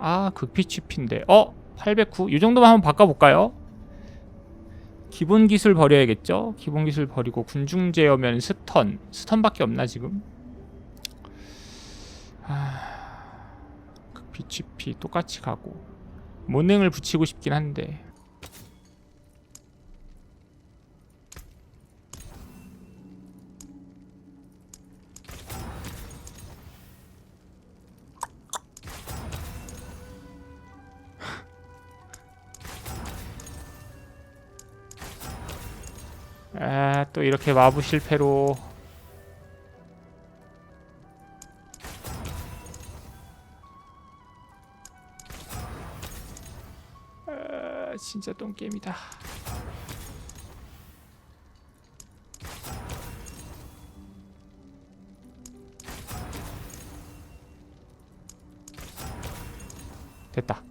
아 극피치피인데 어? 809? 이 정도만 한번 바꿔볼까요? 기본 기술 버려야겠죠? 기본 기술 버리고 군중 제어면 스턴 스턴밖에 없나 지금? 아... 극피치피 똑같이 가고 모능을 붙이고 싶긴 한데 아, 또 이렇게 마부 실패로 아, 진짜 똥게임이다. 됐다.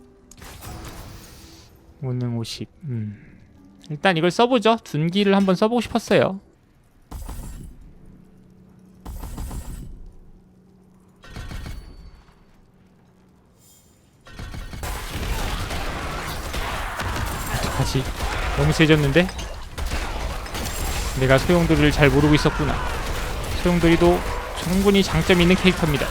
오능 50. 음. 일단 이걸 써보죠. 둔기를 한번 써보고 싶었어요. 다시 너무 세졌는데? 내가 소용돌이를 잘 모르고 있었구나. 소용돌이도 충분히 장점이 있는 캐릭터입니다.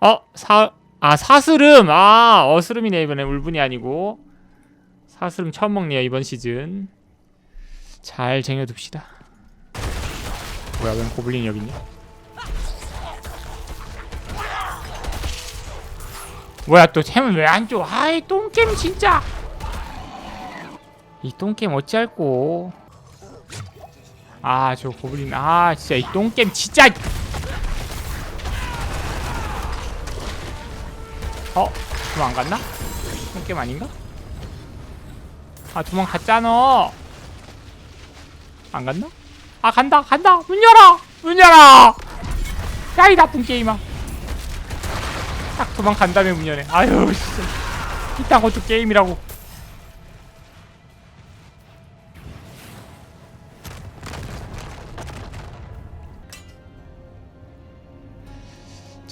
어? 사... 아 사스름! 아 어스름이네 이번에. 울분이 아니고. 사스름 처음 먹네요 이번 시즌. 잘 쟁여둡시다. 뭐야 웬 고블린이 여기 있냐? 뭐야 또 템은 왜 안 줘? 아이 똥겜 진짜! 이 똥겜 어찌할꼬? 아 저 고블린. 아 진짜 이 똥겜 진짜 어? 도망 갔나? 똥겜 아닌가? 아 도망 갔잖아 안 갔나? 아 간다 간다 문 열어 문 열어 야 이 나쁜 게임아 딱 도망간 다음에 문 여네 아유 진짜 이딴 것도 게임이라고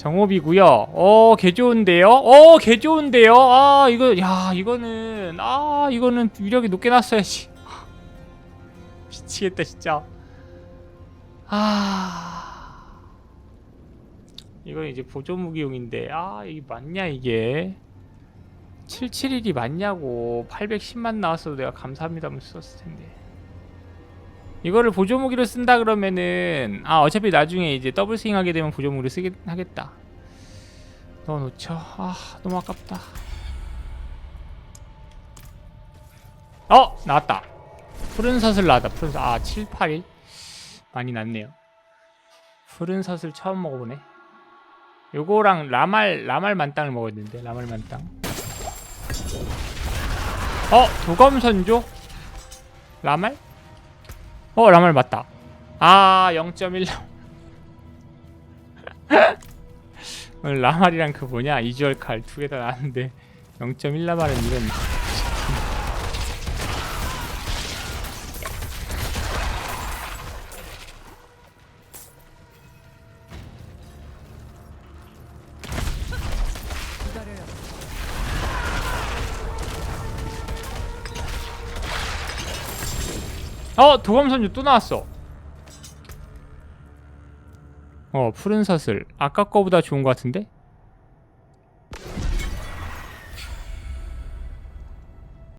정옵이고요. 어, 개 좋은데요? 어, 개 좋은데요? 아, 이거 야, 이거는 아, 이거는 위력이 높게 놨어야지. 미치겠다, 진짜. 아. 이건 이제 보조 무기용인데. 아, 이게 맞냐 이게? 771이 맞냐고. 810만 나왔어도 내가 감사합니다면서 썼을 텐데. 이거를 보조 무기로 쓴다 그러면은 아 어차피 나중에 이제 더블 스윙 하게 되면 보조 무기로 쓰긴 하겠다. 넣어놓죠. 아 너무 아깝다. 어 나왔다. 푸른 사슬 나왔다. 푸른 사. 아 7, 8, 1 많이 났네요. 푸른 사슬 처음 먹어보네. 요거랑 라말 라말 만땅을 먹었는데 라말 만땅. 어 도검 선조 라말? 어 라말 맞다. 아 0.1 오늘 라말이랑 그 뭐냐? 이주얼 칼 두 개 다 나왔는데 0.1 라말은 이런 어 도검선주 또 나왔어. 어 푸른 사슬. 아까 거보다 좋은 것 같은데